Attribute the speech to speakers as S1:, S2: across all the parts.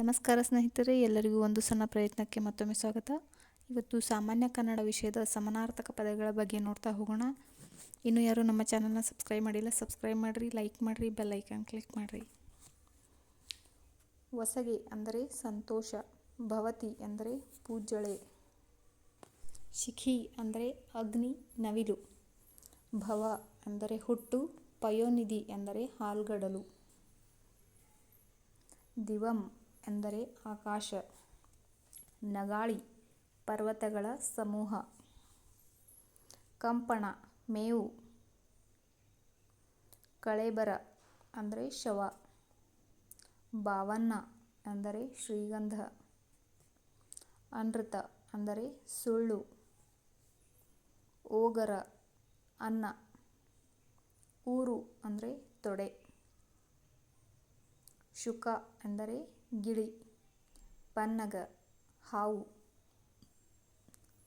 S1: ನಮಸ್ಕಾರ ಸ್ನೇಹಿತರೆ, ಎಲ್ಲರಿಗೂ ಒಂದು ಸಣ್ಣ ಪ್ರಯತ್ನಕ್ಕೆ ಮತ್ತೊಮ್ಮೆ ಸ್ವಾಗತ. ಇವತ್ತು ಸಾಮಾನ್ಯ ಕನ್ನಡ ವಿಷಯದ ಸಮಾನಾರ್ಥಕ ಪದಗಳ ಬಗ್ಗೆ ನೋಡ್ತಾ ಹೋಗೋಣ. ಇನ್ನು ಯಾರು ನಮ್ಮ ಚಾನಲ್ನ ಸಬ್ಸ್ಕ್ರೈಬ್ ಮಾಡಿಲ್ಲ, ಸಬ್ಸ್ಕ್ರೈಬ್ ಮಾಡಿರಿ, ಲೈಕ್ ಮಾಡಿರಿ, ಬೆಲ್ ಐಕಾನ್ ಕ್ಲಿಕ್ ಮಾಡಿರಿ. ಹೊಸಗೆ ಅಂದರೆ ಸಂತೋಷ, ಭವತಿ ಅಂದರೆ ಪೂಜಳೆ ಶಿಖಿ ಅಂದರೆ ಅಗ್ನಿ, ನವಿಲು, ಭವ ಅಂದರೆ ಹುಟ್ಟು, ಪಯೋನಿಧಿ ಎಂದರೆ ಹಾಲ್ಗಡಲು, ದಿವಂ ಎಂದರೆ ಆಕಾಶ, ನಗಾಳಿ, ಪರ್ವತಗಳ ಸಮೂಹ. ಕಂಪಣ, ಮೇವು, ಕಳೆಬರ ಅಂದರೆ ಶವ. ಭಾವನ್ನ ಅಂದರೆ ಶ್ರೀಗಂಧ. ಅನೃತ ಅಂದರೆ ಸುಳ್ಳು. ಓಗರ, ಅನ್ನ. ಊರು ಅಂದರೆ ತೊಡೆ. ಶುಕ ಎಂದರೆ ಗಿಳಿ, ಪನ್ನಗ, ಹಾವು,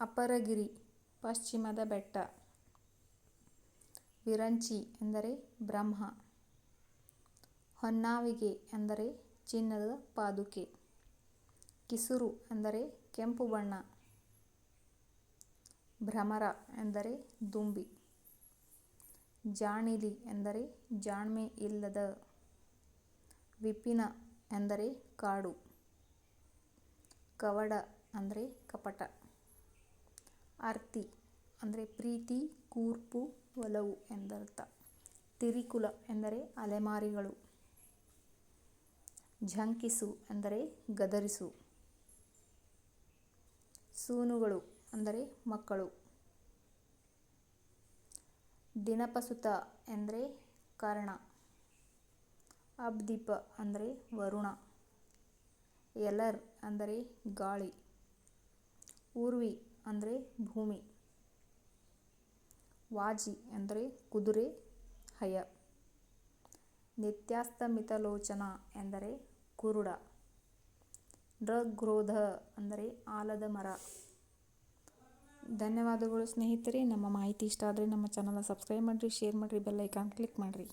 S1: ಅಪರಗಿರಿ, ಪಶ್ಚಿಮದ ಬೆಟ್ಟ, ವಿರಂಚಿ ಎಂದರೆ ಬ್ರಹ್ಮ, ಹೊನ್ನಾವಿಗೆ ಎಂದರೆ ಚಿನ್ನದ ಪಾದುಕೆ, ಕಿಸುರು ಎಂದರೆ ಕೆಂಪು ಬಣ್ಣ, ಭ್ರಮರ ಎಂದರೆ ದುಂಬಿ, ಜಾಣಿಲಿ ಎಂದರೆ ಜಾಣ್ಮೆ ಇಲ್ಲದ ವಿಪಿನ ಎಂದರೆ ಕಾಡು, ಕವಡ ಅಂದರೆ ಕಪಟ, ಆರ್ತಿ ಅಂದರೆ ಪ್ರೀತಿ, ಕೂರ್ಪು, ಒಲವು ಎಂದರ್ಥ. ತಿರಿಕುಲ ಎಂದರೆ ಅಲೆಮಾರಿಗಳು, ಝಂಕಿಸು ಎಂದರೆ ಗದರಿಸು. ಸೂನುಗಳು ಅಂದರೆ ಮಕ್ಕಳು. ದಿನಪಸುತ ಎಂದರೆ ಕರ್ಣ. ಅಬ್ದೀಪ ಅಂದರೆ ವರುಣ ಎಲರ್ ಅಂದರೆ ಗಾಳಿ, ಊರ್ವಿ ಅಂದರೆ ಭೂಮಿ, ವಾಜಿ ಅಂದರೆ ಕುದುರೆ, ಹಯ, ನಿತ್ಯಾಸ್ತಮಿತಲೋಚನ ಎಂದರೆ ಕುರುಡ ನೃಗ್ರೋಧ ಅಂದರೆ ಆಲದ ಮರ. ಧನ್ಯವಾದಗಳು ಸ್ನೇಹಿತರೆ, ನಮ್ಮ ಮಾಹಿತಿ ಇಷ್ಟ ಆದರೆ ನಮ್ಮ ಚಾನಲ್ನ ಸಬ್ಸ್ಕ್ರೈಬ್ ಮಾಡಿರಿ, ಶೇರ್ ಮಾಡಿರಿ, ಬೆಲ್ ಐಕಾನ್ ಕ್ಲಿಕ್ ಮಾಡಿರಿ.